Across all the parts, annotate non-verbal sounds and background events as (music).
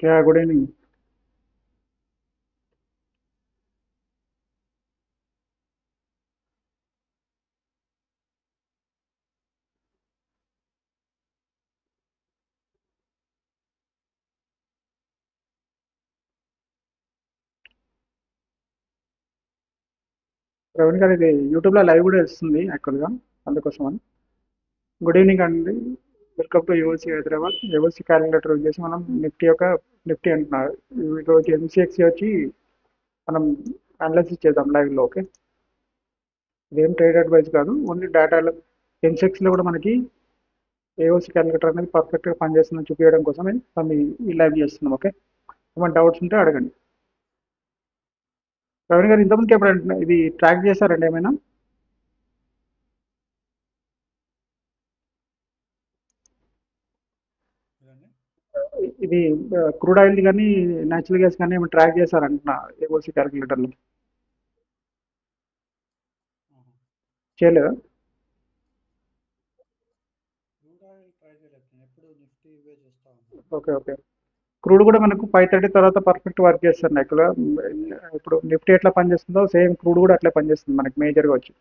Yeah, good evening. Praveen గారు ఇది యూట్యూబ్లో లైవ్ కూడా వస్తుంది యాక్చువల్గా అందుకోసం అని గుడ్ ఈవినింగ్ అండి welcome to USC Hyderabad USC calculator చేసి మనం నిఫ్టీ యొక్క నిఫ్టీ అంటున్నారు. ఈరోజు ఎంసీఎక్సీ వచ్చి మనం అనలైసిస్ చేద్దాం లైవ్లో ఓకే ఇదేం ట్రేడ్ అడ్వైస్ కాదు ఓన్లీ డేటాలో ఎంసెక్స్లో కూడా మనకి ఏఓసీ క్యాలిక్యులేటర్ అనేది పర్ఫెక్ట్గా పనిచేస్తుందని చూపించడం కోసం మనం ఈ- లైవ్ చేస్తున్నాం ఓకే ఏమైనా డౌట్స్ ఉంటే అడగండి. రవీణ్ గారు ఇంతకుముందుకు ఎప్పుడు ఇది ట్రాక్ చేశారండి ఏమైనా? ఇది క్రూడ్ ఆయిల్ కానీ న్యాచురల్ గ్యాస్ కానీ ఏమైనా ట్రాక్ చేశారంటున్నా ఏఓసీ క్యాలిక్యులేటర్లో. చేయలేదా? Okay okay. క్రూడ్ కూడా మనకు ఫైవ్ థర్టీ తర్వాత పర్ఫెక్ట్ వర్క్ చేస్తుంది యాక్చువల్గా ఇప్పుడు నిఫ్టీ ఎట్లా పనిచేస్తుందో సేమ్ క్రూడ్ కూడా అట్లే పనిచేస్తుంది మనకి మేజర్గా వచ్చి.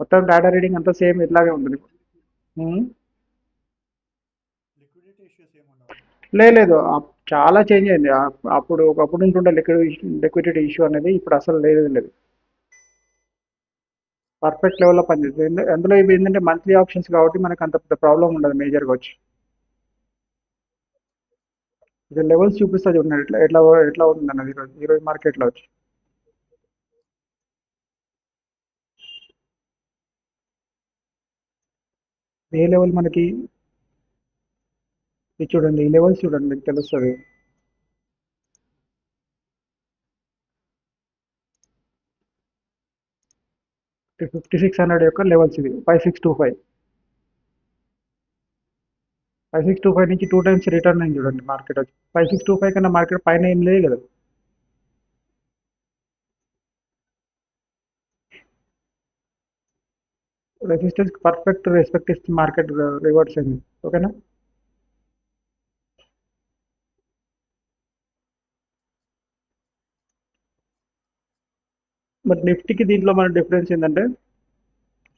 మొత్తం డేటా రీడింగ్ అంతా సేమ్ ఇట్లాగే ఉంటుంది ఉమ్. లిక్విడిటీ ఇష్యూస్ ఏముండవు లే లేదు చాలా చేంజ్ అయింది. అప్పుడు ఒకప్పుడు ఉంటుండే లిక్విడ్ లిక్విడిటీ ఇష్యూ అనేది ఇప్పుడు అసలు లేదు లేదు. పర్ఫెక్ట్ లెవెల్లో పనిచేస్తుంది. అందులో ఇవి ఏంటంటే మంత్లీ ఆప్షన్స్ కాబట్టి మనకు అంత పెద్ద ప్రాబ్లం ఉండదు మేజర్గా వచ్చి. ఇది లెవెల్స్ చూపిస్తా చూడండి ఎట్లా ఎట్లా ఎట్లా అవుతుంది అన్నది ఈరోజు ఈరోజు మార్కెట్లో వచ్చి. ఏ లెవెల్ మనకి ఇది చూడండి ఈ లెవెల్స్ చూడండి మీకు తెలుస్తుంది. ఫిఫ్టీ సిక్స్ హండ్రెడ్ యొక్క లెవెల్స్ ఇది. Five six two five five six two five నుంచి టూ టైమ్స్ రిటర్న్ అయింది చూడండి మార్కెట్ వచ్చి. ఫైవ్ సిక్స్ టూ ఫైవ్ కన్నా మార్కెట్ పైన ఏం లేదు కదా. రెసిస్టెన్స్ పర్ఫెక్ట్ రెస్పెక్ట్ ఇస్తుంది మార్కెట్ రివర్స్ అయింది ఓకేనా బట్ నిఫ్టీకి దీంట్లో మన డిఫరెన్స్ ఏంటంటే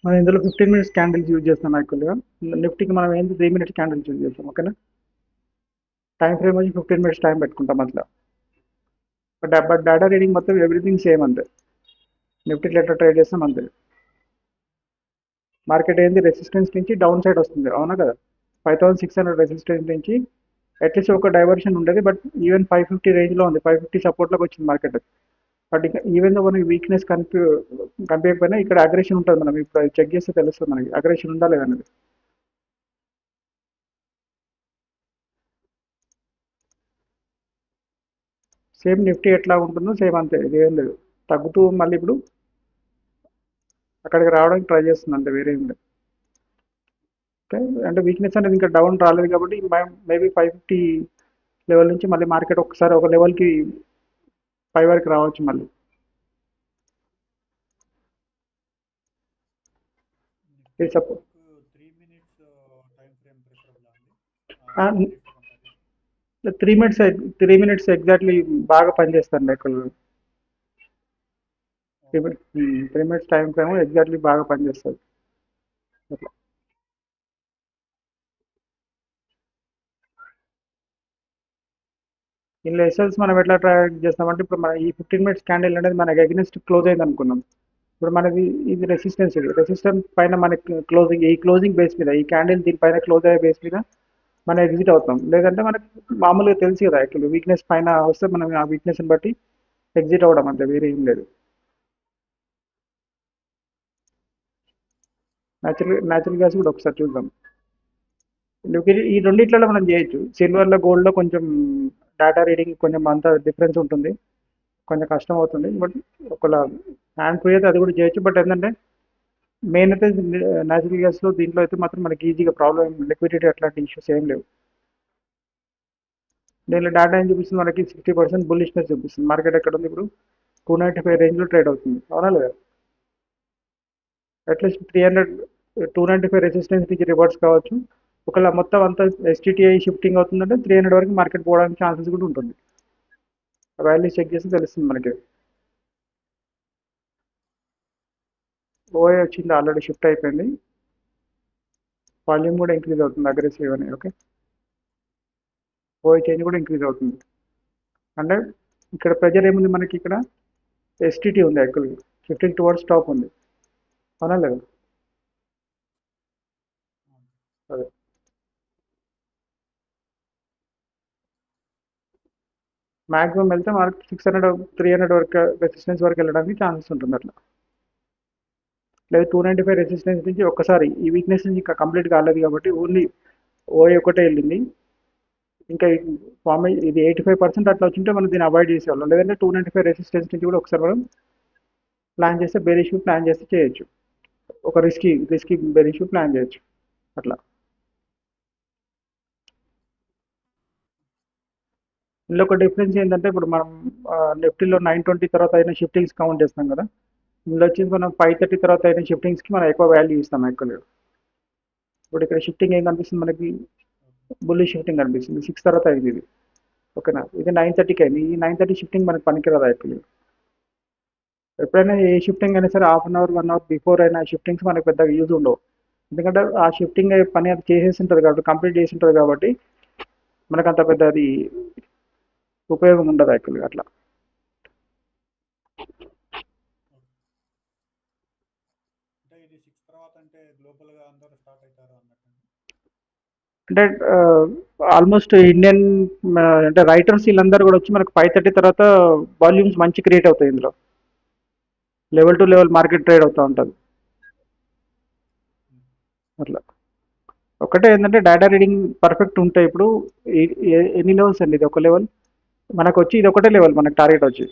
మనం ఇందులో ఫిఫ్టీన్ మినిట్స్ క్యాండిల్స్ యూజ్ చేస్తాం యాక్చువల్గా నిఫ్టీకి మనం ఏంటి త్రీ మినిట్స్ క్యాండిల్స్ యూజ్ చేస్తాం ఓకేనా టైం ఫ్రేమ్ వచ్చి ఫిఫ్టీన్ మినిట్స్ టైం పెట్టుకుంటాం అట్లా. బట్ బట్ డేటా రీడింగ్ మొత్తం ఎవ్రీథింగ్ సేమ్ అంతే. నిఫ్టీ లెటర్ ట్రేడ్ చేస్తాం అంతే. మార్కెట్ ఏంది? రెసిస్టెన్స్ నుంచి డౌన్ సైడ్ వస్తుంది అవునా కదా? Five thousand six hundred resistance నుంచి అట్లీస్ట్ ఒక డైవర్షన్ ఉండేది బట్ ఈవెన్ ఫైవ్ ఫిఫ్టీ రేంజ్లో ఉంది. ఫైవ్ ఫిఫ్టీ సపోర్ట్లోకి వచ్చింది మార్కెట్ బట్ ఇక ఈవెన్ దో మనకి వీక్నెస్ కనిపి కనిపించకపోయినా ఇక్కడ అగ్రెషన్ ఉంటుంది మనం ఇప్పుడు చెక్ చేస్తే తెలుస్తుంది మనకి. అగ్రెషన్ ఉందా లేదనేది సేమ్ నిఫ్టీ ఎట్లా ఉంటుందో సేమ్ అంతే. ఇదేం లేదు. తగ్గుతూ మళ్ళీ ఇప్పుడు అక్కడికి రావడానికి ట్రై చేస్తుంది అంతే. వేరే ఏం లేదు. ఓకే అంటే వీక్నెస్ అనేది ఇంకా డౌన్ రాలేదు కాబట్టి మేబీ ఫైవ్ ఫిఫ్టీ లెవెల్ నుంచి మళ్ళీ మార్కెట్ ఒకసారి ఒక లెవెల్కి ఫైవ్ వరకు రావచ్చు మళ్ళీ. Three minutes three minutes exactly బాగా పనిచేస్తాను యాక్చువల్గా three minutes time frame exactly బాగా పనిచేస్తుంది అట్లా ఇందులో ఎస్ఎల్స్ మనం ఎట్లా ట్రాక్ చేస్తామంటే ఇప్పుడు మన ఈ ఫిఫ్టీన్ మినిట్స్ క్యాండిల్ అనేది మనకి అగెనిస్ట్ క్లోజ్ అయింది అనుకున్నాం. ఇప్పుడు మనది ఇది రెసిస్టెన్స్ ఇది. రెసిస్టెన్స్ పైన మనకి క్లోజింగ్ ఈ క్లోజింగ్ బేస్ మీద ఈ క్యాండిల్ దీనిపైన క్లోజ్ అయ్యే బేస్ మీద మనం ఎగ్జిట్ అవుతాం. లేదంటే మనకి మామూలుగా తెలుసు కదా యాక్చువల్లీ వీక్నెస్ పైన వస్తే మనం ఆ వీక్నెస్ని బట్టి ఎగ్జిట్ అవ్వడం అంతే వేరే ఏం లేదు. న్యాచురల్ న్యాచురల్ గ్యాస్ కూడా ఒకసారి చూద్దాం. ఈ రెండిట్లలో మనం చేయొచ్చు. సిల్వర్లో గోల్డ్లో కొంచెం డేటా రీడింగ్ కొంచెం అంత డిఫరెన్స్ ఉంటుంది. కొంచెం కష్టం అవుతుంది. బట్ ఒకవేళ హ్యాండ్ ఫ్రీ అయితే అది కూడా చేయొచ్చు. బట్ ఏంటంటే మెయిన్ అయితే న్యాచురల్ గ్యాస్లో దీంట్లో అయితే మాత్రం మనకి ఈజీగా ప్రాబ్లం లిక్విడిటీ అట్లాంటి ఇష్యూస్ ఏం లేవు. దీనిలో డేటా ఏం చూపిస్తుంది? మనకి సిక్స్టీ పర్సెంట్ బుల్లిష్నెస్ చూపిస్తుంది. మార్కెట్ ఎక్కడ ఉంది ఇప్పుడు? టూ నైంటీ ఫైవ్ రేంజ్లో ట్రేడ్ అవుతుంది. అవునా లేదా? At least three hundred two ninety five resistance నుంచి రివర్స్ కావచ్చు. ఒకవేళ మొత్తం అంతా ఎస్టీటీఐ షిఫ్టింగ్ అవుతుందంటే త్రీ హండ్రెడ్ వరకు మార్కెట్ పోవడానికి ఛాన్సెస్ కూడా ఉంటుంది. వాల్యూ చెక్ చేస్తే తెలుస్తుంది మనకి. ఓఏ వచ్చింది ఆల్రెడీ షిఫ్ట్ అయిపోయింది. వాల్యూమ్ కూడా ఇంక్రీజ్ అవుతుంది అగ్రెసివ్ అని ఓకే ఓఏ చేంజ్ కూడా ఇంక్రీజ్ అవుతుంది. అంటే ఇక్కడ ప్రెజర్ ఏముంది మనకి ఇక్కడ? ఎస్టీటీ ఉంది యాక్చువల్గా షిఫ్టింగ్ టువర్డ్స్ టాప్ ఉంది. అవునా లేదా మ్యాక్సిమం వెళ్తే మనకి సిక్స్ హండ్రెడ్ త్రీ హండ్రెడ్ వరకు రెసిస్టెన్స్ వరకు వెళ్ళడానికి ఛాన్సెస్ ఉంటుంది అట్లా. లేదు టూ నైంటీ ఫైవ్ రెసిస్టెన్స్ నుంచి ఒక్కసారి ఈ వీక్నెస్ నుంచి ఇంకా కంప్లీట్ కాలేదు కాబట్టి ఓన్లీ ఓఏ ఒకటే వెళ్ళింది. ఇంకా ఫామ్ ఇది ఎయిటీ ఫైవ్ పర్సెంట్ అట్లా వచ్చింటే మనం దీన్ని అవాయిడ్ చేసేవాళ్ళం. లేదంటే టూ నైంటీ ఫైవ్ రెసిస్టెన్స్ నుంచి కూడా ఒకసారి మనం ప్లాన్ చేస్తే బెరీష్యూ ప్లాన్ చేస్తే చేయొచ్చు. ఒక రిస్కీ రిస్కీ బెరీష్యూ ప్లాన్ చేయొచ్చు. అట్లా. ఇందులో ఒక డిఫరెన్స్ ఏంటంటే ఇప్పుడు మనం నిఫ్టీలో నైన్ ట్వంటీ తర్వాత అయిన షిఫ్టింగ్స్ కౌంట్ చేస్తాం కదా. ఇందులో వచ్చేసి మనం ఫైవ్ థర్టీ తర్వాత అయిన షిఫ్టింగ్స్కి మనం ఎక్కువ వాల్యూ ఇస్తాం యాక్చువల్గా ఇప్పుడు ఇక్కడ షిఫ్టింగ్ ఏం కనిపిస్తుంది మనకి? బుల్లి షిఫ్టింగ్ కనిపిస్తుంది సిక్స్ తర్వాత అయింది ఇది. ఓకేనా? ఇది నైన్ థర్టీకి అయింది. ఈ నైన్ థర్టీ షిఫ్టింగ్ మనకి పనికిరాదు యాక్చువల్లీ ఎప్పుడైనా ఏ షిఫ్టింగ్ అయినా సరే half an hour one hour before అయినా షిఫ్టింగ్స్ మనకి పెద్దగా యూజ్ ఉండవు. ఎందుకంటే ఆ షిఫ్టింగ్ పని అది చేసేసి ఉంటుంది కాబట్టి కంప్లీట్ చేసి ఉంటుంది కాబట్టి మనకు అంత పెద్ద అది ఉపయోగం ఉండదు యాక్చువల్గా అట్లా. అంటే ఆల్మోస్ట్ ఇండియన్ అంటే రైటర్స్ వీళ్ళందరూ కూడా వచ్చి మనకు ఫైవ్ థర్టీ తర్వాత వాల్యూమ్స్ మంచి క్రియేట్ అవుతాయి ఇందులో. Level to level market trade అవుతూ ఉంటుంది. అట్లా. ఒకటే ఏంటంటే డేటా రీడింగ్ పర్ఫెక్ట్ ఉంటాయి ఇప్పుడు ఎన్ని లెవెల్స్ అండి ఇది? ఒక లెవెల్? మనకు వచ్చి ఇది ఒకటే లెవెల్ మనకు టార్గెట్ వచ్చి.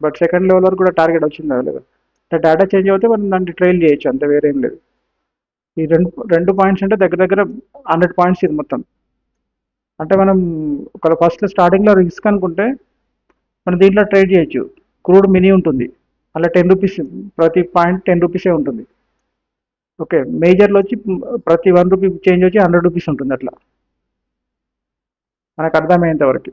బట్ సెకండ్ లెవెల్ వరకు కూడా టార్గెట్ వచ్చింది అవైలబుల్ అంటే డేటా చేంజ్ అవుతే మనం దాన్ని ట్రైల్ చేయొచ్చు అంతే వేరేం లేదు. ఈ రెండు రెండు పాయింట్స్ అంటే దగ్గర దగ్గర హండ్రెడ్ పాయింట్స్ ఇది మొత్తం. అంటే మనం ఒక ఫస్ట్ స్టార్టింగ్లో రిస్క్ అనుకుంటే మనం దీంట్లో ట్రేడ్ చేయొచ్చు. క్రూడ్ మినీ ఉంటుంది. అలా టెన్ రూపీస్ ప్రతి పాయింట్ టెన్ రూపీసే ఉంటుంది. ఓకే మేజర్లో వచ్చి ప్రతి వన్ రూపీ చేంజ్ వచ్చి హండ్రెడ్ రూపీస్ ఉంటుంది అట్లా. మనకు అర్థమయ్యేంత వరకు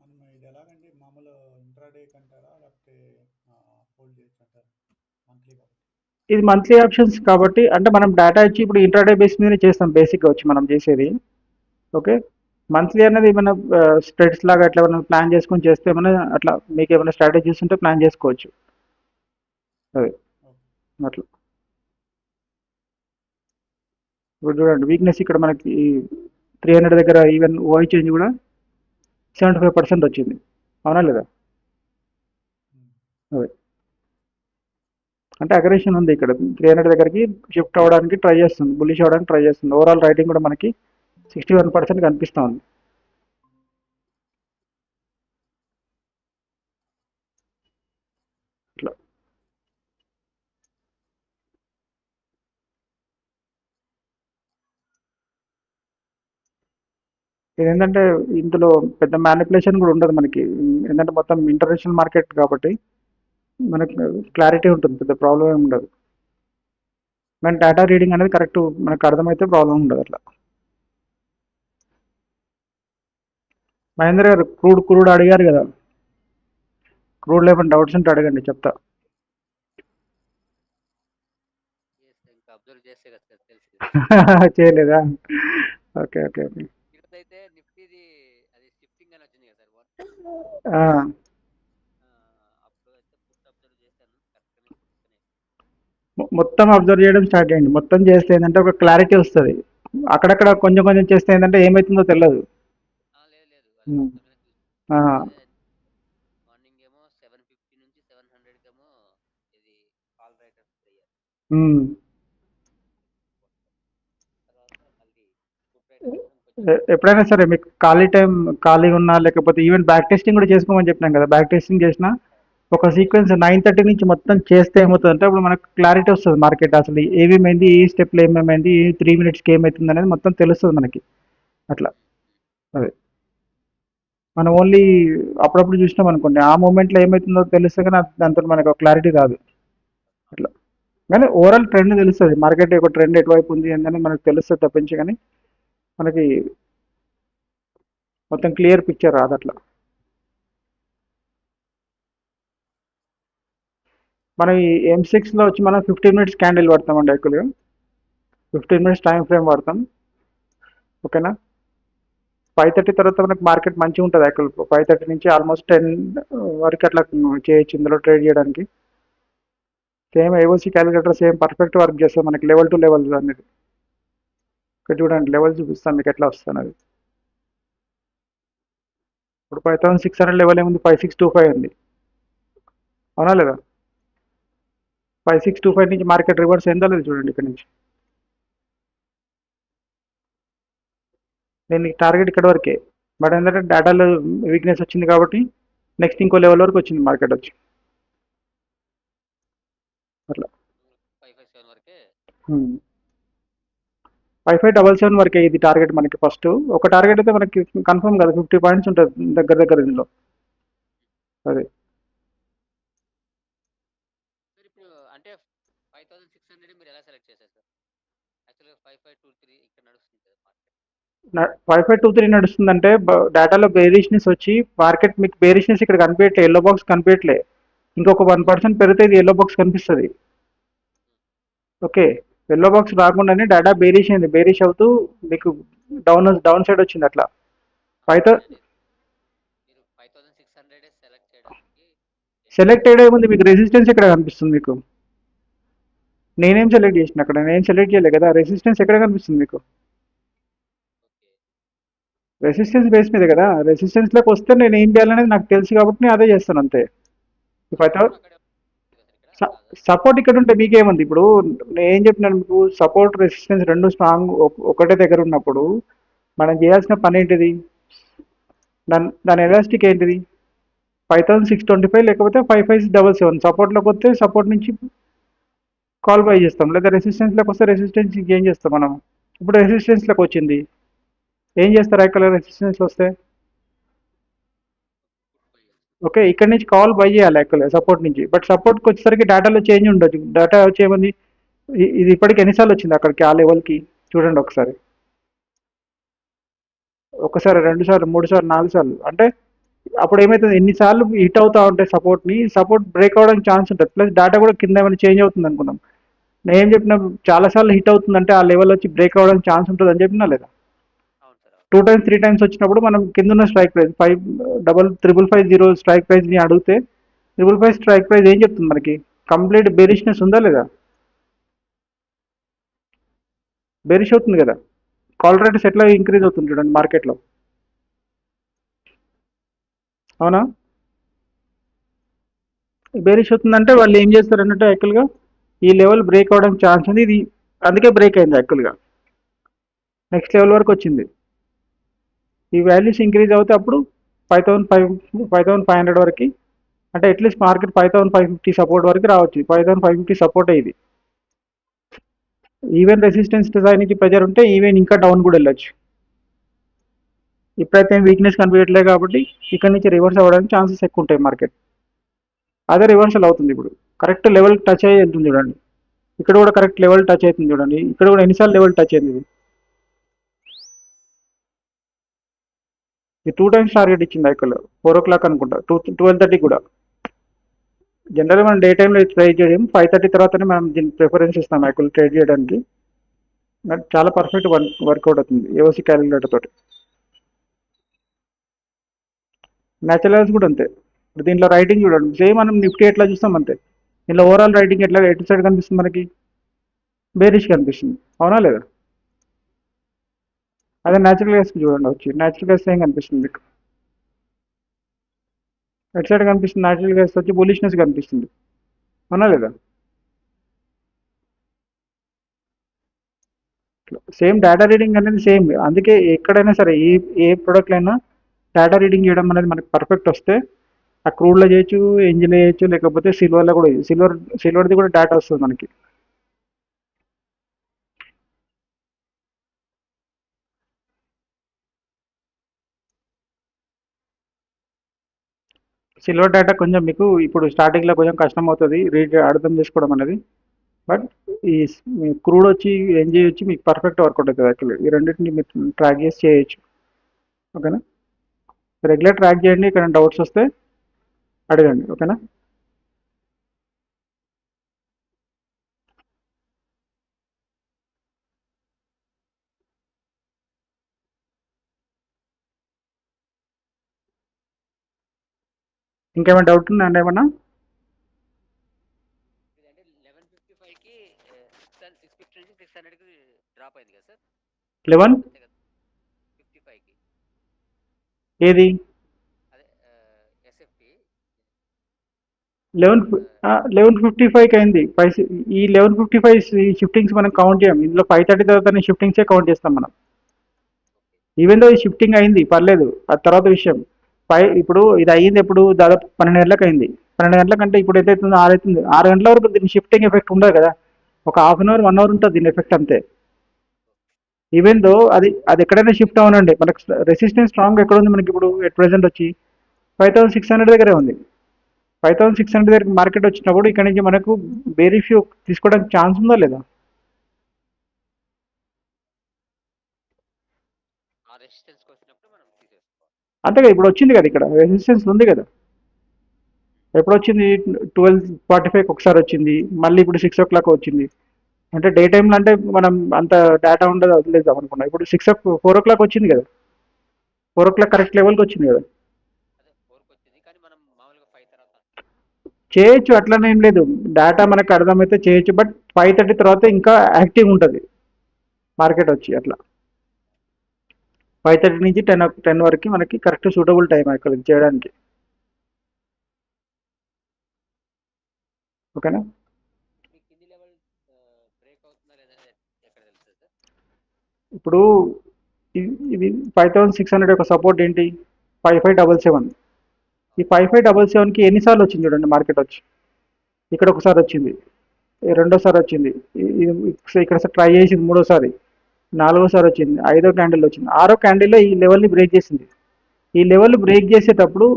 మనం ఇది ఎలాగండి మామూలు ఇంట్రాడే అంటారా లేకపోతే హోల్డ్ చేయొచ్చు అంటారా మంత్లీ కాబట్టి ఇది మంత్లీ ఆప్షన్స్ కాబట్టి అంటే మనం డేటా ఇచ్చి ఇప్పుడు ఇంట్రాడే బేస్ మీదనే చేస్తాం బేసిక్గా వచ్చి మనం చేసేది. ఓకే మంత్లీ అనేది ఏమైనా స్ప్రెడ్స్ లాగా అట్లా ఏమైనా ప్లాన్ చేసుకొని చేస్తే ఏమైనా అట్లా మీకు ఏమైనా స్ట్రాటజీస్ ఉంటే ప్లాన్ చేసుకోవచ్చు. అదే. అట్లా. ఇప్పుడు చూడండి వీక్నెస్ ఇక్కడ మనకి త్రీ హండ్రెడ్ దగ్గర ఈవెన్ ఓఐ చేంజ్ కూడా సెవెంటీ ఫైవ్ పర్సెంట్ వచ్చింది. అవునా లేదా? అదే. అంటే అగ్రేషన్ ఉంది ఇక్కడ. త్రీ హండ్రెడ్ దగ్గరికి షిఫ్ట్ అవ్వడానికి ట్రై చేస్తుంది. బుల్లిష్ అవ్వడానికి ట్రై చేస్తుంది. ఓవరాల్ రైటింగ్ కూడా మనకి సిక్స్టీ వన్ పర్సెంట్ కనిపిస్తూ ఉంది ఇట్లా ఇది ఏంటంటే ఇందులో పెద్ద మ్యానిపులేషన్ కూడా ఉండదు మనకి. ఏంటంటే మొత్తం ఇంటర్నేషనల్ మార్కెట్ కాబట్టి మనకి క్లారిటీ ఉంటుంది పెద్ద ప్రాబ్లం ఏమి ఉండదు. మన డేటా రీడింగ్ అనేది కరెక్ట్ మనకు అర్థమైతే ప్రాబ్లం ఉండదు అట్లా. మహేంద్ర గారు క్రూడ్ క్రూడ్ అడిగారు కదా. క్రూడ్ లేకుండా డౌట్స్ ఉంటే అడగండి చెప్తా. (laughs) చేయలేదా? ఓకే ఓకే ఓకే ఈరోజు అయితే నిఫ్టీది అది షిఫ్టింగ్ అని వచ్చింది కదా సార్ ఆ, అప్పుడు అయితే పుట్ అబ్జర్వ్ చేశాను కరెక్ట్గానే పుట్టుకునే మొ- మొత్తం అబ్జర్వ్ చేయడం స్టార్ట్ చేయండి. మొత్తం చేస్తే ఏంటంటే ఒక క్లారిటీ వస్తుంది. అక్కడక్కడ కొంచెం కొంచెం చేస్తే ఏంటంటే ఏమవుతుందో తెలియదు మార్నింగ్ ఏమో సెవెన్ ఫిఫ్టీ నుంచి సెవెన్ హండ్రెడ్కి ఏమో ఇది కాల్ రైటర్స్ ఉమ్. తర్వాత మళ్ళీ పుట్ రైటర్స్ కొంచెం ఎ- ఎప్పుడైనా సరే మీకు ఖాళీ టైం ఖాళీగా ఉన్నా లేకపోతే ఈవెన్ బ్యాక్ టెస్టింగ్ కూడా చేసుకోమని చెప్పినాం కదా బ్యాక్ టెస్టింగ్ చేసినా ఒక సీక్వెన్స్ నైన్ థర్టీ నుంచి మొత్తం చేస్తే ఏమవుతుందంటే అప్పుడు మనకు క్లారిటీ వస్తుంది మార్కెట్ అసలు ఏమేమైంది ఏ స్టెప్లు ఏమేమైంది ఏ త్రీ మినిట్స్కి ఏమవుతుంది అనేది మొత్తం తెలుస్తుంది మనకి. అట్లా. అదే. మనం ఓన్లీ అప్పుడప్పుడు చూసినాం అనుకోండి ఆ మూమెంట్లో ఏమవుతుందో తెలుస్తే కానీ దాంతో మనకు క్లారిటీ రాదు. అట్లా. కానీ ఓవరాల్ ట్రెండ్ తెలుస్తుంది. మార్కెట్ యొక్క ట్రెండ్ ఎటువైపు ఉంది అని మనకు తెలుస్తుంది తప్పించి కానీ మనకి మొత్తం క్లియర్ పిక్చర్ రాదు అట్లా. మనం ఈ ఎం సిక్స్లో వచ్చి మనం ఫిఫ్టీన్ మినిట్స్ క్యాండిల్ పడతామండి యాక్చువల్గా ఫిఫ్టీన్ మినిట్స్ టైం ఫ్రేమ్ పడతాం ఓకేనా? ఫైవ్ థర్టీ తర్వాత మనకు మార్కెట్ మంచిగా ఉంటుంది యాక్చువల్ ఫైవ్ థర్టీ నుంచి ఆల్మోస్ట్ టెన్ వరకు అట్లా చేయొచ్చు ఇందులో ట్రేడ్ చేయడానికి. Same AOC calculator same perfect work చేస్తుంది మనకి. లెవెల్ టు లెవెల్ అనేది ఇక్కడ చూడండి లెవెల్ చూపిస్తాను మీకు ఎట్లా వస్తుంది అది ఇప్పుడు five thousand six hundred level ఏముంది? ఫైవ్ సిక్స్ టూ ఫైవ్ ఉంది. అవునా లేదా? ఫైవ్ సిక్స్ టూ ఫైవ్ నుంచి మార్కెట్ రివర్స్ అయిందో లేదు చూడండి ఇక్కడ నుంచి. నేను టార్గెట్ ఇక్కడ వరకే. బట్ ఏంటంటే డేటాలో వీక్నెస్ వచ్చింది కాబట్టి నెక్స్ట్ ఇంకో లెవెల్ వరకు వచ్చింది మార్కెట్ వచ్చి. అట్లా. ఫైవ్ ఫైవ్ డబల్ సెవెన్ వరకే ఇది టార్గెట్ మనకి ఫస్ట్ ఒక టార్గెట్ అయితే మనకి కన్ఫర్మ్ కదా ఫిఫ్టీ పాయింట్స్ ఉంటుంది దగ్గర దగ్గర ఇందులో. అదే ఫైవ్ ఫైవ్ టూ త్రీ నడుస్తుందంటే డేటాలో బేరిష్నెస్ వచ్చి మార్కెట్ మీకు బేరిష్నెస్ ఇక్కడ కనిపించట్లే ఎల్లో బాక్స్ కనిపించట్లే. ఇంకొక వన్ పర్సెంట్ పెరిగితే ఇది ఎల్లో బాక్స్ కనిపిస్తుంది. ఓకే. ఎల్లో బాక్స్ రాకుండానే డేటా బేరీష్ అయింది. బేరీష్ అవుతూ మీకు డౌన్ డౌన్ సైడ్ వచ్చింది అట్లా. ఫైవ్ సెలెక్ట్ సెలెక్టెడ్ ఏముంది? మీకు రెసిస్టెన్స్ ఎక్కడ కనిపిస్తుంది మీకు? నేనేం సెలెక్ట్ చేసిన అక్కడ? నేను సెలెక్ట్ చేయలేదు కదా. రెసిస్టెన్స్ ఎక్కడ కనిపిస్తుంది మీకు? రెసిస్టెన్స్ బేస్ మీద కదా. రెసిస్టెన్స్లోకి వస్తే నేను ఏం చేయాలనేది నాకు తెలుసు కాబట్టి నేను అదే చేస్తాను అంతే. ఫైవ్ థౌసండ్ అక్కడే ఉంది కదా సార్ ఇక్కడ సపోర్ట్ ఇక్కడ ఉంటే మీకేముంది? ఇప్పుడు నేను ఏం చెప్పినాను మీకు సపోర్ట్ రెసిస్టెన్స్ రెండు స్ట్రాంగ్ ఒకటే దగ్గర ఉన్నప్పుడు మనం చేయాల్సిన పని ఏంటిది? దాని దాని ఎలాస్టిక్ ఏంటిది? Five thousand six twenty five లేకపోతే ఫైవ్ ఫైవ్ డబల్ సెవెన్ సపోర్ట్లోకి వస్తే సపోర్ట్ నుంచి కాల్ బై చేస్తాం. లేదా రెసిస్టెన్స్లోకి వస్తే రెసిస్టెన్స్ ఏం చేస్తాం మనం? ఇప్పుడు రెసిస్టెన్స్లోకి వచ్చింది. ఏం చేస్తారు? యాక్చువల్గా రెసిస్టెన్స్ వస్తే? ఓకే ఇక్కడ నుంచి కాల్ బై చేయాలి యాక్చువల్గా సపోర్ట్ నుంచి. బట్ సపోర్ట్కి వచ్చేసరికి డేటాలో చేంజ్ ఉండొచ్చు. డేటా వచ్చేమంది ఇది ఇప్పటికి ఎన్నిసార్లు వచ్చింది అక్కడికి? ఆ లెవెల్కి చూడండి ఒకసారి. ఒకసారి రెండు సార్లు మూడు సార్లు నాలుగు సార్లు. అంటే అప్పుడు ఏమవుతుంది ఎన్నిసార్లు హిట్ అవుతా ఉంటాయి సపోర్ట్ని సపోర్ట్ బ్రేక్ అవ్వడానికి ఛాన్స్ ఉంటుంది. ప్లస్ డేటా కూడా కింద ఏమైనా చేంజ్ అవుతుంది అనుకున్నాం నేను ఏం చెప్పినా చాలాసార్లు హిట్ అవుతుందంటే ఆ లెవెల్ వచ్చి బ్రేక్ అవ్వడానికి ఛాన్స్ ఉంటుంది అని చెప్పినా లేదా? టూ టైమ్స్ త్రీ టైమ్స్ వచ్చినప్పుడు మనం కింద ఉన్న strike price five double triple five zero strike ప్రైస్ని అడిగితే త్రిబుల్ ఫైవ్ స్ట్రైక్ ప్రైస్ ఏం చెప్తుంది మనకి? కంప్లీట్ బెరిష్నెస్ ఉందా లేదా? బెరిష్ అవుతుంది కదా. కాల్ రేట్స్ ఎట్లా ఇంక్రీజ్ అవుతుంది చూడండి మార్కెట్లో. అవునా? బేరిష్ అవుతుందంటే వాళ్ళు ఏం చేస్తారు అన్నట్టు యాక్చువల్గా ఈ లెవెల్ బ్రేక్ అవడానికి ఛాన్స్ ఉంది. ఇది అందుకే బ్రేక్ అయింది యాక్చువల్గా. నెక్స్ట్ లెవెల్ వరకు వచ్చింది. ఈ వాల్యూస్ ఇంక్రీజ్ అవుతే అప్పుడు five thousand five five thousand five hundred వరకు అంటే at least market five thousand five fifty support వరకు రావచ్చు. Five thousand five fifty support ఇది ఈవెన్ రెసిస్టెన్స్ డిజైన్ నుంచి ప్రెజర్ ఉంటే ఈవెన్ ఇంకా డౌన్ కూడా వెళ్ళచ్చు. ఇప్పుడైతే వీక్నెస్ కనిపించట్లేదు కాబట్టి ఇక్కడ నుంచి రివర్స్ అవ్వడానికి ఛాన్సెస్ ఎక్కువ ఉంటాయి మార్కెట్ అదే రివర్సల్ అవుతుంది ఇప్పుడు. కరెక్ట్ లెవెల్ టచ్ అయ్యి వెళ్తుంది చూడండి. ఇక్కడ కూడా కరెక్ట్ లెవెల్ టచ్ అవుతుంది చూడండి. ఇక్కడ కూడా ఎన్నిసార్లు లెవెల్ టచ్ అయింది ఈ టూ టైమ్స్ టార్గెట్ ఇచ్చింది ఐకల్ ఫోర్ ఓ క్లాక్ అనుకుంటా. టూ ట్వెల్వ్ థర్టీ కూడా. జనరల్గా మనం డే టైంలో ట్రై చేయడం ఫైవ్ థర్టీ తర్వాతనే మనం దీనికి ప్రిఫరెన్స్ ఇస్తాం ఐకల్ ట్రేడ్ చేయడానికి. చాలా పర్ఫెక్ట్ వర్క్ వర్కౌట్ అవుతుంది. ఏఓసి క్యాలిక్యులేటర్ తోటి. న్యాచురల్స్ కూడా అంతే. ఇప్పుడు దీంట్లో రైటింగ్ చూడండి. సేమ్ మనం నిఫ్టీ ఎట్లా చూస్తాం అంతే. దీంట్లో ఓవరాల్ రైటింగ్ ఎట్లా ఎటు సైడ్ కనిపిస్తుంది మనకి? బేరిష్ కనిపిస్తుంది. అవునా లేదా? అదే న్యాచురల్ గ్యాస్కి చూడండి వచ్చి. న్యాచురల్ గ్యాస్ ఏం కనిపిస్తుంది మీకు? ఎటు సైడ్ కనిపిస్తుంది న్యాచురల్ గ్యాస్ వచ్చి బులిష్నెస్ కనిపిస్తుంది. అవునా లేదా? సేమ్ డేటా రీడింగ్ అనేది సేమ్ అందుకే ఎక్కడైనా సరే ఏ ఏ ప్రోడక్ట్ అయినా డేటా రీడింగ్ చేయడం అనేది మనకి పర్ఫెక్ట్ వస్తే ఆ క్రూడ్లో చేయొచ్చు ఇంజిన్లో చేయొచ్చు లేకపోతే సిల్వర్లో కూడా సిల్వర్ సిల్వర్ది కూడా డేటా వస్తుంది మనకి. సిల్వర్ డేటా కొంచెం మీకు ఇప్పుడు స్టార్టింగ్లో కొంచెం కష్టం అవుతుంది రీడ్ అర్థం చేసుకోవడం అనేది. బట్ ఈ క్రూడ్ వచ్చి ఎంజాయ్ వచ్చి మీకు పర్ఫెక్ట్ వర్కౌట్ అవుతుంది యాక్చువల్లీ ఈ రెండింటిని మీరు ట్రాక్ చేసి చేయొచ్చు. ఓకేనా రెగ్యులర్ ట్రాక్ చేయండి ఇక్కడ డౌట్స్ వస్తే అడగండి. ఓకేనా ఇంకేమైనా డౌట్ ఉందా అండి ఏమన్నా? లెవెన్ ఫిఫ్టీ ఫైవ్కి అయింది ఏది లెవెన్ లెవెన్ ఫిఫ్టీ ఫైవ్కి అయింది ఫైవ్ ఈ లెవెన్ ఫిఫ్టీ ఫైవ్ షిఫ్టింగ్స్ మనం కౌంట్ చేయం. ఇందులో ఫైవ్ థర్టీ తర్వాత షిఫ్టింగ్సే కౌంట్ చేస్తాం మనం. ఈవెన్ దో ఈ షిఫ్టింగ్ అయింది పర్లేదు. ఆ తర్వాత విషయం. ఫైవ్ ఇప్పుడు ఇది అయ్యింది ఎప్పుడు? దాదాపు పన్నెండు గంటలకు అయింది పన్నెండు గంటల కంటే ఇప్పుడు ఎంత అవుతుందో ఆరు అవుతుంది ఆరు గంటల వరకు దీని షిఫ్టింగ్ ఎఫెక్ట్ ఉండదు కదా. ఒక half an hour one hour ఉంటుంది దీని ఎఫెక్ట్ అంతే. ఈవెన్ దో అది అది ఎక్కడైనా షిఫ్ట్ అవునండి మనకు రెసిస్టెన్స్ స్ట్రాంగ్ ఎక్కడ ఉంది మనకి ఇప్పుడు ఎట్ ప్రెసెంట్ వచ్చి? ఫైవ్ థౌసండ్ సిక్స్ హండ్రెడ్ దగ్గరే ఉంది. ఫైవ్ థౌసండ్ సిక్స్ హండ్రెడ్ దగ్గర మార్కెట్ వచ్చినప్పుడు ఇక్కడ నుంచి మనకు బేరీ ఫ్యూ తీసుకోవడానికి ఛాన్స్ ఉందా లేదా ఆ రెసిస్టెన్స్కి వచ్చినప్పుడు మనం తీసేసుకోవాలి అంతేగా ఇప్పుడు వచ్చింది కదా ఇక్కడ రెసిస్టెన్స్ ఉంది కదా. ఎప్పుడు వచ్చింది? ట్వెల్వ్ ఫార్టీ ఫైవ్ ఒకసారి వచ్చింది మళ్ళీ ఇప్పుడు సిక్స్ ఓ క్లాక్ వచ్చింది. అంటే డే టైంలో అంటే మనం అంత డేటా ఉండదు వదిలేద్దాం అనుకున్నాం. ఇప్పుడు six o four o'clock వచ్చింది కదా. ఫోర్ ఓ క్లాక్ కరెక్ట్ లెవెల్కి వచ్చింది కదా. చేయొచ్చు అట్లనే ఏం లేదు. డేటా మనకు అర్థమైతే చేయొచ్చు బట్ ఫైవ్ థర్టీ తర్వాత ఇంకా యాక్టివ్ ఉంటుంది. మార్కెట్ వచ్చి అట్లా. ఫైవ్ థర్టీ నుంచి టెన్ టెన్ వరకు మనకి కరెక్ట్ సూటబుల్ టైం అక్కడ చేయడానికి. ఓకేనా ఇప్పుడు ఇది- ఫైవ్ థౌసండ్ సిక్స్ హండ్రెడ్ యొక్క సపోర్ట్ ఏంటి? ఫైవ్ ఫైవ్ డబల్ సెవెన్ ఈ ఫైవ్ ఫైవ్ డబల్ సెవెన్కి ఎన్నిసార్లు వచ్చింది చూడండి మార్కెట్ వచ్చి. ఇక్కడ ఒకసారి వచ్చింది. రెండోసారి వచ్చింది. ఇక్కడ ట్రై చేసింది మూడోసారి. నాలుగోసారి వచ్చింది ఐదో క్యాండిల్ వచ్చింది. ఆరో క్యాండిల్లో ఈ లెవెల్ని బ్రేక్ చేసింది. ఈ లెవెల్ బ్రేక్ చేసేటప్పుడు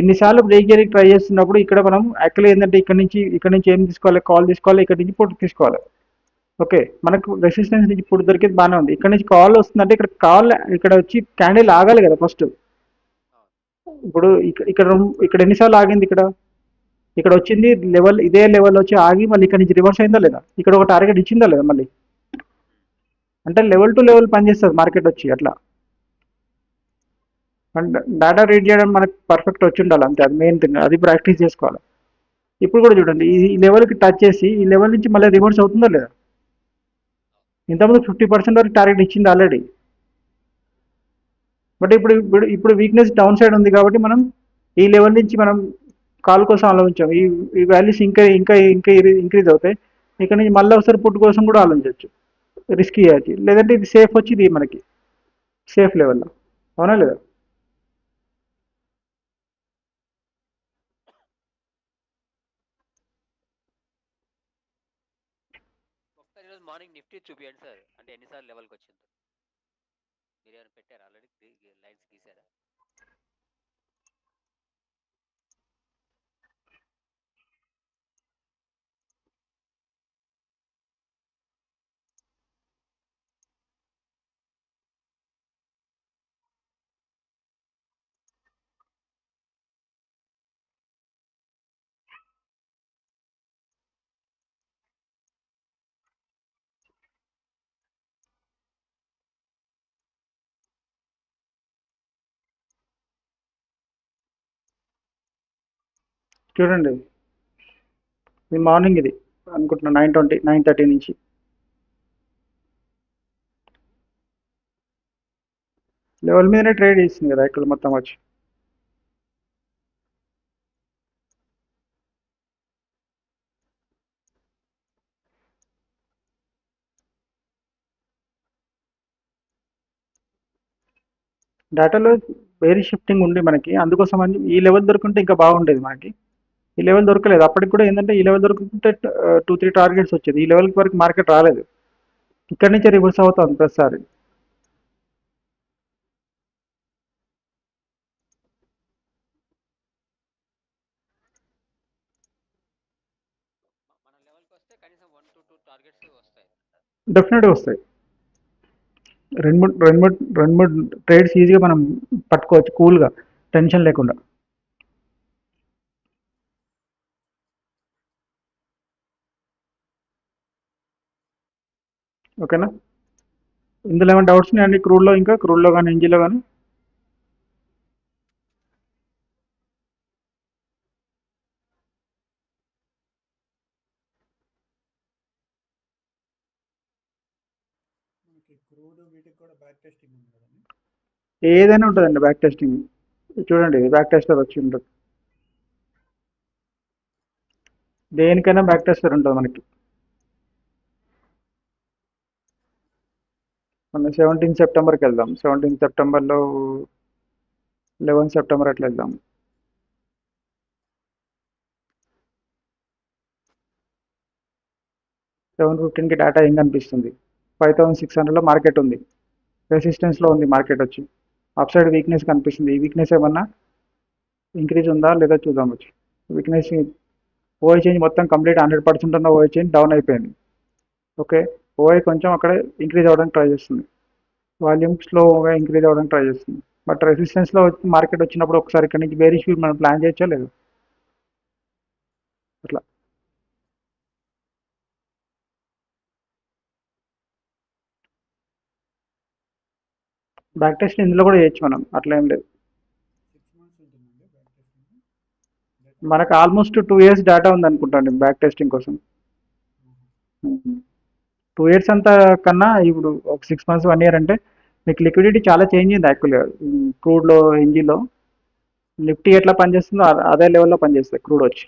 ఇన్నిసార్లు బ్రేక్ చేయడానికి ట్రై చేస్తున్నప్పుడు ఇక్కడ మనం యాక్చువల్లీ ఏంటంటే ఇక్కడ నుంచి ఇక్కడ నుంచి ఏం తీసుకోవాలి కాల్ తీసుకోవాలి ఇక్కడ నుంచి పొట్టు తీసుకోవాలి. ఓకే మనకు రెసిస్టెన్స్ నుంచి ఇప్పుడు దొరికేది బాగానే ఉంది. ఇక్కడ నుంచి కాల్ వస్తుందంటే ఇక్కడ కాల్ ఇక్కడ వచ్చి క్యాండిల్ ఆగాలి కదా ఫస్ట్ ఇప్పుడు ఇక్కడ ఇక్కడ ఇక్కడ ఎన్నిసార్లు ఆగింది ఇక్కడ? ఇక్కడ వచ్చింది లెవెల్ ఇదే లెవెల్ వచ్చి ఆగి మళ్ళీ ఇక్కడ నుంచి రివర్స్ అయిందా లేదా? ఇక్కడ ఒక టార్గెట్ ఇచ్చిందా లేదా మళ్ళీ? అంటే లెవెల్ టు లెవెల్ పనిచేస్తుంది మార్కెట్ వచ్చి అట్లా. అండ్ డేటా రీడ్ చేయడం మనకి పర్ఫెక్ట్ వచ్చి ఉండాలి అంతే అది మెయిన్ థింగ్ అది ప్రాక్టీస్ చేసుకోవాలి. ఇప్పుడు కూడా చూడండి ఈ లెవెల్కి టచ్ చేసి ఈ లెవెల్ నుంచి మళ్ళీ రివర్స్ అవుతుందో లేదా? ఇంతకుముందు ఫిఫ్టీ పర్సెంట్ వరకు టార్గెట్ ఇచ్చింది ఆల్రెడీ బట్ ఇప్పుడు ఇప్పుడు ఇప్పుడు వీక్నెస్ డౌన్ సైడ్ ఉంది కాబట్టి మనం ఈ లెవెల్ నుంచి మనం కాల్ కోసం ఆలోచించాం ఈ ఈ వాల్యూస్ ఇంకా ఇంకా ఇంకా ఇంక్రీజ్ అవుతాయి. ఇక్కడ నుంచి మళ్ళీ ఒకసారి పుట్టు కోసం కూడా ఆలోచించవచ్చు. రిస్క్ చేయొచ్చు లేదంటే ఇది సేఫ్ వచ్చి ఇది మనకి సేఫ్ లెవెల్లో అవునా లేదా? మార్నింగ్ నిఫ్టీ చూపించండి సార్. అంటే ఎన్నిసార్లు లెవెల్కి వచ్చింది మీరు ఏమైనా పెట్టారా ఆల్రెడీ లైన్స్ గీసారా చూడండి. ఇది మార్నింగ్ ఇది అనుకుంటున్నా నైన్ ట్వంటీ నైన్ థర్టీ నుంచి. లెవెల్ మీదనే ట్రేడ్ చేసింది కదా ఇక్కడ మొత్తం వచ్చి. డేటాలో వేరీ షిఫ్టింగ్ ఉంది మనకి. అందుకోసం అని ఈ లెవెల్ దొరుకుంటే ఇంకా బాగుండేది మనకి. ఈ లెవెల్ దొరకలేదు. అప్పటికి కూడా ఏంటంటే ఈ లెవెల్ దొరుకుంటే టూ త్రీ టార్గెట్స్ వచ్చేది. ఈ లెవెల్కి వరకు మార్కెట్ రాలేదు. ఇక్కడి నుంచే రివర్స్ అవుతుంది ప్రతిసారి. డెఫినెట్గా వస్తాయి. రెండు మూడు రెండు మూడు రెండు మూడు ట్రేడ్స్ ఈజీగా మనం పట్టుకోవచ్చు. కూల్గా టెన్షన్ లేకుండా. ఓకేనా? ఇందులో ఏమైనా డౌట్స్ ఉన్నాయండి క్రూడ్లో ఇంకా? క్రూడ్లో కానీ ఎంజీలో కానీ ఏదైనా ఉంటుందండి బ్యాక్ టెస్టింగ్ చూడండి బ్యాక్ టెస్టర్ వచ్చి ఉంటుంది. దేనికైనా బ్యాక్ టెస్టర్ ఉంటుంది మనకి. మన సెవెంటీన్ సెప్టెంబర్కి వెళ్దాం. సెవెంటీన్ సెప్టెంబర్లో లెవెన్ సెప్టెంబర్ అట్లా వెళ్దాం. సెవెన్ ఫిఫ్టీన్కి డేటా ఏం కనిపిస్తుంది? ఫైవ్ థౌసండ్ సిక్స్ హండ్రెడ్లో మార్కెట్ ఉంది. రెసిస్టెన్స్లో ఉంది మార్కెట్ వచ్చి. అప్ సైడ్ వీక్నెస్ కనిపిస్తుంది. ఈ వీక్నెస్ ఏమన్నా ఇంక్రీజ్ ఉందా లేదా చూద్దాం వచ్చి. వీక్నెస్ ఓఐ చేంజ్ మొత్తం కంప్లీట్ హండ్రెడ్ పర్సెంట్ ఉన్న ఓఐ చేంజ్ డౌన్ అయిపోయింది. ఓకే ఓఐ కొంచెం అక్కడ ఇంక్రీజ్ అవ్వడానికి ట్రై చేస్తుంది. వాల్యూమ్ స్లోగా ఇంక్రీజ్ అవ్వడానికి ట్రై చేస్తుంది. బట్ రెసిస్టెన్స్లో మార్కెట్ వచ్చినప్పుడు ఒకసారి ఇక్కడ నుంచి బేరిష్ వ్యూ మనం ప్లాన్ చేయొచ్చా లేదు? అట్లా. బ్యాక్ టెస్ట్ ఇందులో కూడా చేయొచ్చు మనం. అట్లా ఏం లేదు. మనకు ఆల్మోస్ట్ టూ ఇయర్స్ డేటా ఉంది అనుకుంటాను బ్యాక్ టెస్టింగ్ కోసం టూ ఇయర్స్ అంతా కన్నా ఇప్పుడు ఒక సిక్స్ మంత్స్ వన్ ఇయర్ అంటే మీకు లిక్విడిటీ చాలా చేంజ్ అయింది యాక్చువల్గా క్రూడ్లో ఎంజీలో నిఫ్టీ ఎట్లా పనిచేస్తుందో అదే లెవెల్లో పనిచేస్తుంది క్రూడ్ వచ్చి.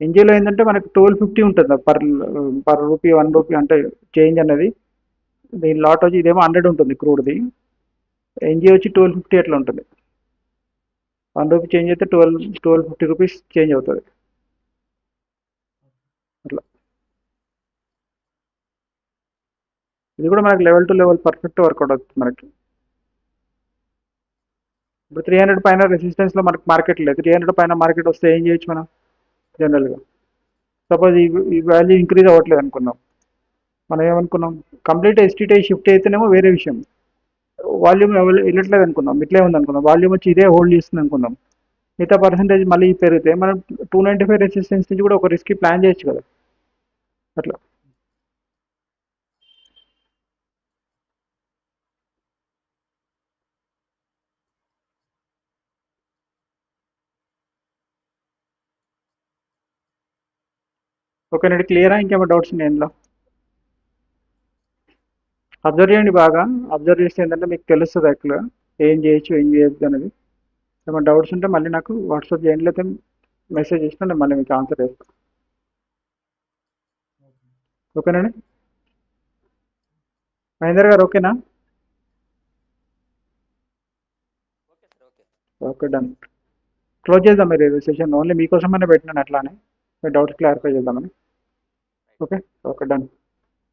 ఎంజీలో ఏంటంటే మనకు ట్వెల్వ్ ఫిఫ్టీ ఉంటుంది per per rupee one rupee అంటే చేంజ్ అనేది. దీని లాట్ వచ్చి ఇదేమో హండ్రెడ్ ఉంటుంది క్రూడ్ది ఎన్జీ వచ్చి ట్వెల్వ్ ఫిఫ్టీ అట్లా ఉంటుంది. వన్ రూపీ చేంజ్ అయితే twelve twelve fifty rupees change అవుతుంది. అట్లా. ఇది కూడా మనకి level to level perfect work out అవుతుంది మనకి. ఇప్పుడు త్రీ హండ్రెడ్ పైన రెసిస్టెన్స్లో మనకి మార్కెట్ లేదు. త్రీ హండ్రెడ్ పైన మార్కెట్ వస్తే ఏం చేయొచ్చు మనం? జనరల్గా సపోజ్ ఈ ఈ వాల్యూ ఇంక్రీజ్ అవ్వట్లేదు అనుకుందాం. మనం ఏమనుకున్నాం? కంప్లీట్ ఎస్టీటీ షిఫ్ట్ అయితేనేమో వేరే విషయం. వాల్యూమ్ వెళ్ళట్లేదు అనుకుందాం. ఇట్లే ఉంది అనుకుందాం. వాల్యూమ్ వచ్చి ఇదే హోల్డ్ చేస్తుంది అనుకుందాం. మిగతా పర్సంటేజ్ మళ్ళీ పెరిగితే మనం టూ నైంటీ ఫైవ్ రెసిస్టెన్స్ నుంచి కూడా ఒక రిస్క్ ప్లాన్ చేయొచ్చు కదా. అట్లా. ఓకేనండి క్లియరా? ఇంకేమైనా డౌట్స్ ఉన్నాయి ఇందులో? అబ్జర్వ్ చేయండి బాగా. అబ్జర్వ్ చేస్తే ఏంటంటే మీకు తెలుస్తుంది యాక్చువల్గా ఏం చేయొచ్చు ఏం చేయొద్దు అనేది. ఏమైనా డౌట్స్ ఉంటే మళ్ళీ నాకు వాట్సాప్ చేయండి లేకపోతే మెసేజ్ చేసినా నేను మళ్ళీ మీకు ఆన్సర్ చేస్తాను ఓకే ఓకేనండి మహేందర్ గారు ఓకేనా? Okay okay. Okay done. Close చేద్దాం మీరు సెషన్ ఓన్లీ మీకోసమైనా పెట్టినాను అట్లానే. డౌట్ క్లారిఫై చేద్దామని. ఓకే? Okay done.